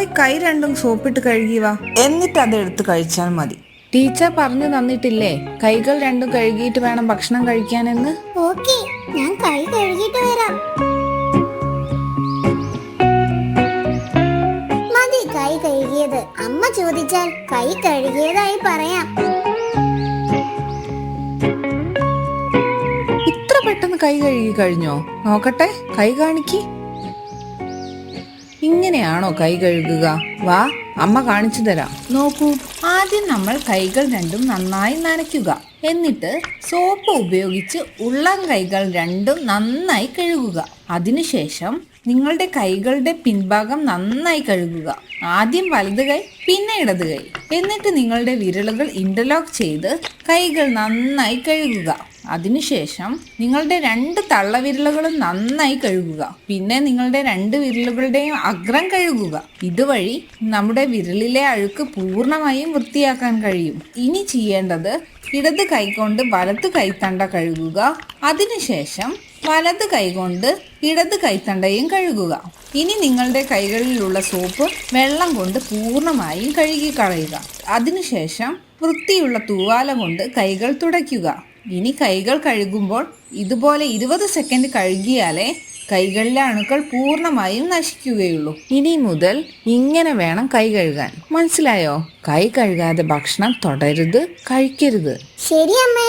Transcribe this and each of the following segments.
പോയി കൈ രണ്ടും സോപ്പിട്ട് കഴുകി വാ. എന്നിട്ട് അത് എടുത്ത് കഴിച്ചാൽ മതി. ടീച്ചർ പറഞ്ഞു തന്നിട്ടില്ലേ? കൈകൾ രണ്ടും കഴുകിയിട്ട് വേണം ഭക്ഷണം കഴിക്കാനെന്ന്? ഓക്കെ ഞാൻ കൈ കഴുകിയിട്ട് വരാം. മതി കൈ കഴുകിയത്. അമ്മ ചോദിച്ചാൽ കൈ കഴുകിയതായി പറയാം. ഇത്ര പെട്ടെന്ന് കൈ കഴുകി കഴിഞ്ഞോ? നോക്കട്ടെ കൈ കാണിക്ക്. ഇങ്ങനെയാണോ കൈ കഴുകുക? വാ അമ്മ കാണിച്ചു തരാം. നോക്കൂ ആദ്യം നമ്മൾ കൈകൾ രണ്ടും നന്നായി നനയ്ക്കുക. എന്നിട്ട് സോപ്പ് ഉപയോഗിച്ച് ഉള്ളം കൈകൾ രണ്ടും നന്നായി കഴുകുക. അതിനുശേഷം നിങ്ങളുടെ കൈകളുടെ പിൻഭാഗം നന്നായി കഴുകുക. ആദ്യം വലത് കൈ പിന്നെ ഇടത് കൈ. എന്നിട്ട് നിങ്ങളുടെ വിരലുകൾ ഇന്റർലോക്ക് ചെയ്ത് കൈകൾ നന്നായി കഴുകുക. അതിനുശേഷം നിങ്ങളുടെ രണ്ട് തള്ളവിരലുകളും നന്നായി കഴുകുക. പിന്നെ നിങ്ങളുടെ രണ്ട് വിരലുകളുടെയും അഗ്രം കഴുകുക. ഇതുവഴി നമ്മുടെ വിരലിലെ അഴുക്ക് പൂർണമായും വൃത്തിയാക്കാൻ കഴിയും. ഇനി ചെയ്യേണ്ടത് ഇടത് കൈകൊണ്ട് വലത് കൈത്തണ്ട കഴുകുക. അതിനുശേഷം വലത് കൈകൊണ്ട് ഇടത് കൈത്തണ്ടയും കഴുകുക. ഇനി നിങ്ങളുടെ കൈകളിലുള്ള സോപ്പ് വെള്ളം കൊണ്ട് പൂർണമായും കഴുകി കളയുക അതിനുശേഷം വൃത്തിയുള്ള തൂവാല കൊണ്ട് കൈകൾ തുടയ്ക്കുക. ഇനി കൈകൾ കഴുകുമ്പോൾ ഇതുപോലെ ഇരുപത് സെക്കൻഡ് കഴുകിയാലേ കൈകളിലെ അണുക്കൾ പൂർണമായും നശിക്കുകയുള്ളൂ. ഇനി മുതൽ ഇങ്ങനെ വേണം കൈ കഴുകാൻ. മനസ്സിലായോ? കൈ കഴുകാതെ ഭക്ഷണം തുടരുത് കഴിക്കരുത്. ശരി അമ്മേ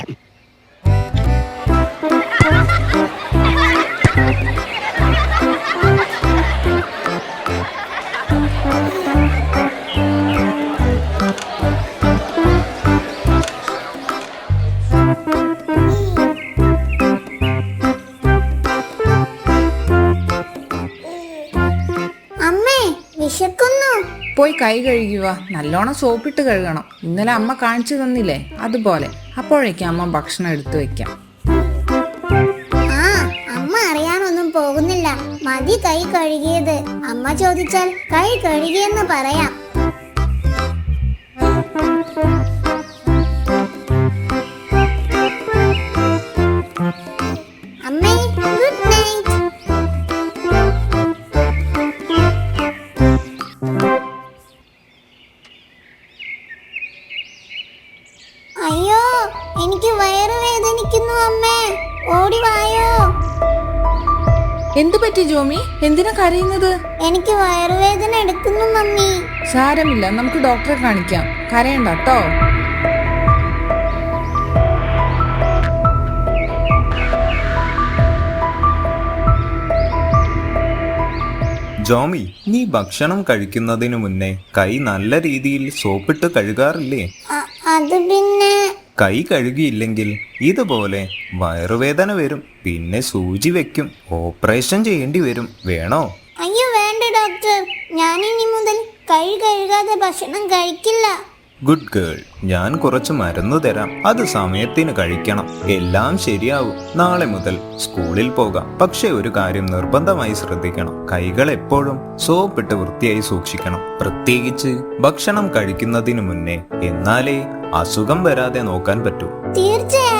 അമ്മേ. വിശക്കുന്നു പോയി കൈ കഴുകുക നല്ലോണം സോപ്പിട്ട് കഴുകണം. ഇന്നലെ അമ്മ കാണിച്ചു തന്നില്ലേ? അതുപോലെ. അപ്പോഴേക്കും അമ്മ ഭക്ഷണം എടുത്തു വെക്കാം. ആ അമ്മ അറിയാനൊന്നും പോകുന്നില്ല. മതി കൈ കഴുകിയത്. അമ്മ ചോദിച്ചാൽ കൈ കഴുകിയെന്ന് പറയാം. അമ്മേ ഓടി വായോ. എന്തു പറ്റി ജോമി? എന്തിനാ കരയുന്നത്? എനിക്ക് വയറുവേദന എടുക്കുന്നു മമ്മി. സാരമില്ല നമുക്ക് ഡോക്ടറെ കാണിക്കാം. കരയണ്ട കേട്ടോ ജോമി നീ ഭക്ഷണം കഴിക്കുന്നതിനു മുന്നേ കൈ നല്ല രീതിയിൽ സോപ്പിട്ട് കഴുകാറില്ലേ? അ- അത് പിന്നെ കൈ കഴുകിയില്ലെങ്കിൽ ഇതുപോലെ വയറുവേദന വരും. പിന്നെ സൂചി വെക്കും. ഓപ്പറേഷൻ ചെയ്യേണ്ടി വരും. വേണോ? അയ്യോ വേണ്ട ഡോക്ടർ. ഞാൻ ഇനി മുതൽ കൈ കഴുകാതെ ഭക്ഷണം കഴിക്കില്ല. ഗുഡ് ഗേൾ ഞാൻ കുറച്ച് മരുന്ന് തരാം. അത് സമയത്തിന് കഴിക്കണം. എല്ലാം ശരിയാവും. നാളെ മുതൽ സ്കൂളിൽ പോകാം. പക്ഷെ ഒരു കാര്യം നിർബന്ധമായി ശ്രദ്ധിക്കണം. കൈകൾ എപ്പോഴും സോപ്പിട്ട് വൃത്തിയായി സൂക്ഷിക്കണം. പ്രത്യേകിച്ച് ഭക്ഷണം കഴിക്കുന്നതിന് മുന്നേ. എന്നാലേ അസുഖം വരാതെ നോക്കാൻ പറ്റൂ. തീർച്ചയായും.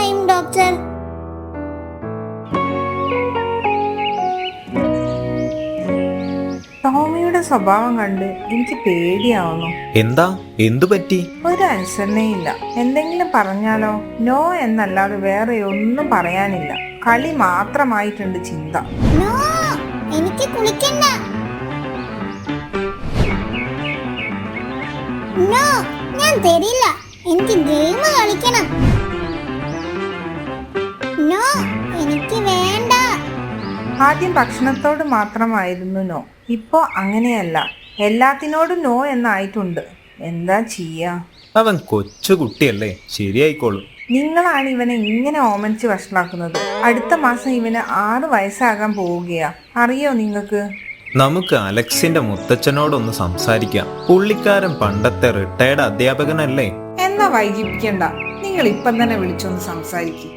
സ്വഭാവം കണ്ട് എനിക്ക് പേടിയാവുന്നു. എന്താ? എന്തു പറ്റി? ഒരു അനുസരണയില്ല. എന്തെങ്കിലും പറഞ്ഞാലോ? നോ എന്നല്ലാതെ വേറെ ഒന്നും പറയാനില്ല. കളി മാത്രമായിട്ടുണ്ട് ചിന്ത. നോ! എനിക്ക് കുളിക്കണ്ട. നോ! ഞാൻ തരില്ല. എനിക്ക് ഗെയിം കളിക്കണം. ആദ്യം ഭക്ഷണത്തോട് മാത്രമായിരുന്നു നോ. ഇപ്പോ അങ്ങനെയല്ല. എല്ലാത്തിനോടും നോ എന്നായിട്ടുണ്ട്. എന്താ ചെയ്യാ? അവൻ കൊച്ചു കുട്ടിയല്ലേ. ശരിയായിക്കോളും. നിങ്ങളാണ് ഇവനെ ഇങ്ങനെ ഓമനിച്ച് വഷളാക്കുന്നത്. അടുത്ത മാസം ഇവന് ആറ് വയസ്സാകാൻ പോവുകയാ. അറിയോ നിങ്ങൾക്ക്? നമുക്ക് അലക്സിന്റെ മുത്തച്ഛനോടൊന്ന് സംസാരിക്കാം. പുള്ളിക്കാരൻ പണ്ടത്തെ റിട്ടയർഡ് അധ്യാപകനല്ലേ? എന്നാ വൈകിപ്പിക്കണ്ട. നിങ്ങൾ ഇപ്പം തന്നെ വിളിച്ചൊന്ന് സംസാരിക്കും.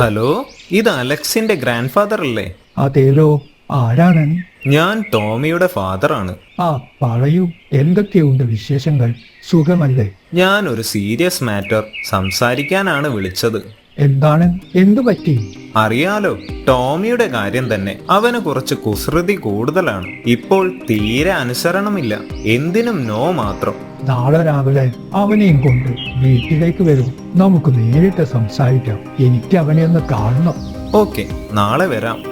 ഹലോ ഇത് അലക്സിന്റെ ഗ്രാൻഡ് ഫാദർ അല്ലേ അതേലോ ആരാണ്? ഞാൻ ടോമിയുടെ ഫാദർ ആണ് ആ പറയൂ എന്തൊക്കെയുണ്ട് വിശേഷങ്ങൾ? സുഖമല്ലേ? ഞാൻ ഒരു സീരിയസ് മാറ്റർ സംസാരിക്കാനാണ് വിളിച്ചത്. എന്താണ്? എന്തു പറ്റി? അറിയാലോ ടോമിയുടെ കാര്യം തന്നെ. അവന് കുറച്ച് കുസൃതി കൂടുതലാണ്. ഇപ്പോൾ തീരെ അനുസരണമില്ല. എന്തിനും നോ മാത്രം. നാളെ രാവിലെ അവനെയും കൊണ്ട് വീട്ടിലേക്ക് വരും. നമുക്ക് നേരിട്ട് സംസാരിക്കാം. എനിക്ക് അവനെ ഒന്ന് കാണണം. ഓക്കെ നാളെ വരാം.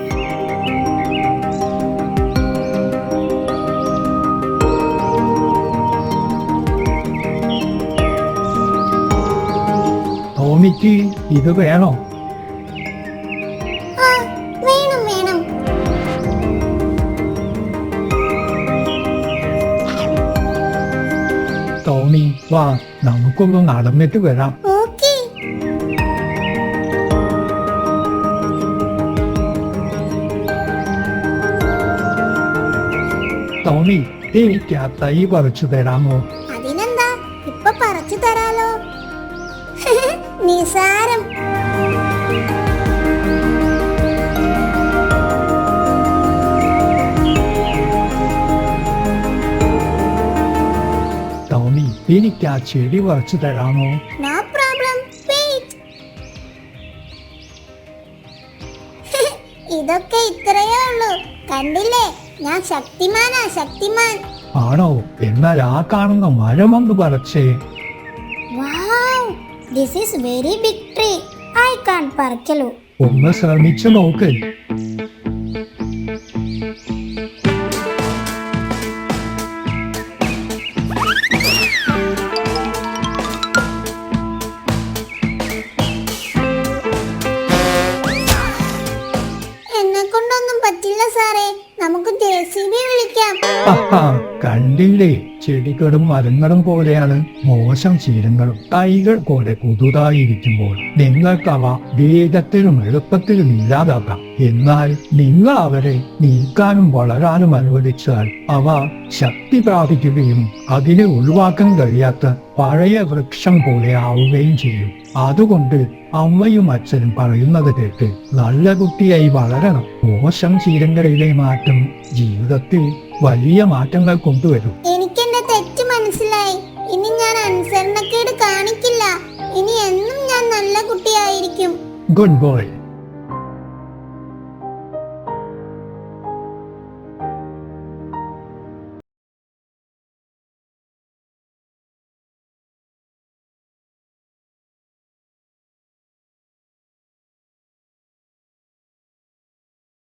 ടോമിക്ക് ഇത് വേണോ? വേണം വേണം. ടോമി വാ നമുക്കൊന്ന് നടന്നിട്ട് വരാം. ഓക്കേ. ടോമി എനിക്ക് ആ തൈ പറിച്ചു തരാമോ? അതിനെന്താ? ഇപ്പൊ പറിച്ചു തരാലോ. നിസാരം. ടോമി എനിക്ക് ആ ചെടി പറിച്ചു തരാമോ? നോ പ്രോബ്ലം വെയിറ്റ് ഇതൊക്കെ ഇത്രയേ ഉള്ളൂ. കണ്ടില്ലേ? ഞാൻ ശക്തിമാനാ ശക്തിമാൻ. ആണോ? എന്നാൽ ആ കാണുന്ന മരമൊന്ന് പറച്ചേ this is very big tree I can പറിക്കലു ഒന്ന് ശ്രമിച്ചു നോക്ക്. എന്നെ കൊണ്ടൊന്നും പറ്റില്ല സാറേ. നമുക്ക് വിളിക്കാം. കണ്ടില്ലേ? ചെടികളും മരങ്ങളും പോലെയാണ് മോശം ശീലങ്ങളും. തൈകൾ പോലെ പുതുതായിരിക്കുമ്പോൾ നിങ്ങൾക്കവ വേഗത്തിലും എളുപ്പത്തിലും ഇല്ലാതാക്കാം. എന്നാൽ നിങ്ങൾ അവരെ നീക്കാനും വളരാനും അനുവദിച്ചാൽ അവ ശക്തി പ്രാപിക്കുകയും അതിനെ ഒഴിവാക്കാൻ കഴിയാത്ത പഴയ വൃക്ഷം പോലെ ആവുകയും ചെയ്യും. അതുകൊണ്ട് അമ്മയും അച്ഛനും പറയുന്നത് കേട്ട് നല്ല കുട്ടിയായി വളരണം. മോശം ശീലങ്ങളിലെ മാറ്റം ജീവിതത്തിൽ വലിയ മാറ്റങ്ങൾ കൊണ്ടുവരും. എനിക്ക് എന്റെ തെറ്റ് മനസ്സിലായി. ഇനി ഞാൻ അനുസരണക്കേട് കാണിക്കില്ല. ഇനി എന്നും ഞാൻ നല്ല കുട്ടിയായിരിക്കും. Good boy.